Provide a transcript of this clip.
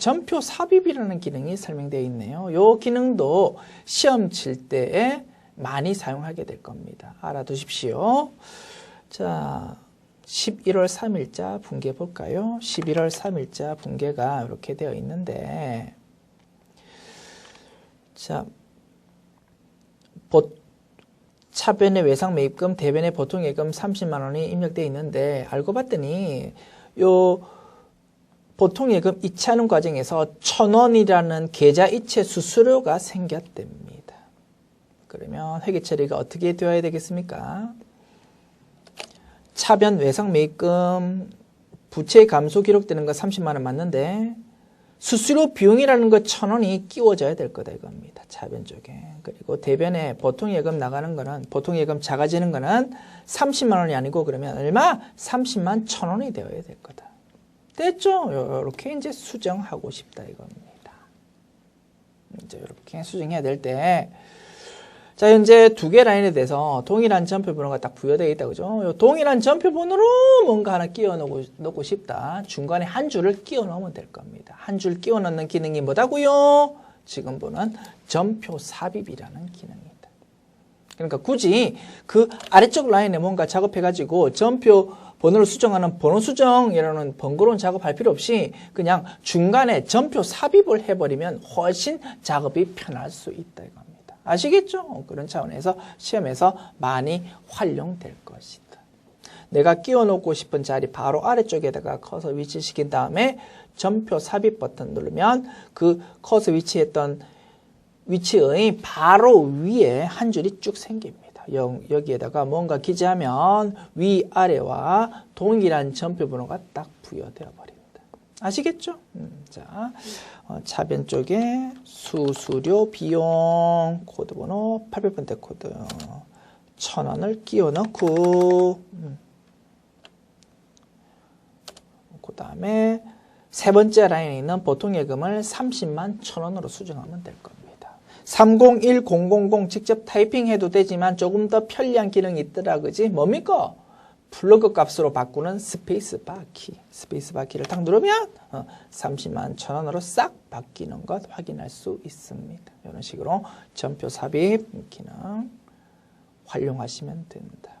전표 삽입이라는 기능이 설명되어 있네요. 이 기능도 시험 칠 때에 많이 사용하게 될 겁니다. 알아두십시오. 자, 11월 3일자 분계 볼까요? 11월 3일자 분계가 이렇게 되어 있는데, 자, 보, 차변의 외상 매입금, 대변의 보통 예금 30만 원이 입력되어 있는데 알고 봤더니 요 보통 예금 이체하는 과정에서 천 원이라는 계좌 이체 수수료가 생겼답니다. 그러면 회계 처리가 어떻게 되어야 되겠습니까? 차변 외상 매입금 부채 감소 기록되는 거 30만 원 맞는데 수수료 비용이라는 거 천 원이 끼워져야 될 거다 이겁니다. 차변 쪽에. 그리고 대변에 보통 예금 나가는 거는 보통 예금 작아지는 거는 30만 원이 아니고 그러면 얼마? 30만 천 원이 되어야 될 거다. 됐죠? 이렇게 이제 수정하고 싶다 이겁니다. 이제 이렇게 수정해야 될 때. 자, 현재 두 개 라인에 대해서 동일한 전표 번호가 딱 부여되어 있다. 그죠? 요 동일한 전표 번호로 뭔가 하나 끼워 넣고, 넣고 싶다. 중간에 한 줄을 끼워 넣으면 될 겁니다. 한 줄 끼워 넣는 기능이 뭐다고요? 지금 보는 전표 삽입이라는 기능이다. 그러니까 굳이 그 아래쪽 라인에 뭔가 작업해가지고 전표 번호를 수정하는 번호 수정이라는 번거로운 작업할 필요 없이 그냥 중간에 전표 삽입을 해버리면 훨씬 작업이 편할 수 있다 이겁니다. 아시겠죠? 그런 차원에서 시험에서 많이 활용될 것이다. 내가 끼워 놓고 싶은 자리 바로 아래쪽에다가 커서 위치시킨 다음에 전표 삽입 버튼 누르면 그 커서 위치했던 위치의 바로 위에 한 줄이 쭉 생깁니다. 여, 여기에다가 뭔가 기재하면 위아래와 동일한 전표 번호가 딱 부여되어 버립니다. 아시겠죠? 음, 자, 어, 차변 쪽에 수수료 비용 코드 번호 800번대 코드 천 원을 끼워 넣고 음. 그 다음에 세 번째 라인에 있는 보통 예금을 30만 천 원으로 수정하면 될 겁니다. 301000 직접 타이핑해도 되지만 조금 더 편리한 기능이 있더라 그지 뭡니까? 플러그 값으로 바꾸는 스페이스 바 키 스페이스 바 키를 딱 누르면 어, 30만 천 원으로 싹 바뀌는 것 확인할 수 있습니다. 이런 식으로 전표 삽입 기능 활용하시면 됩니다.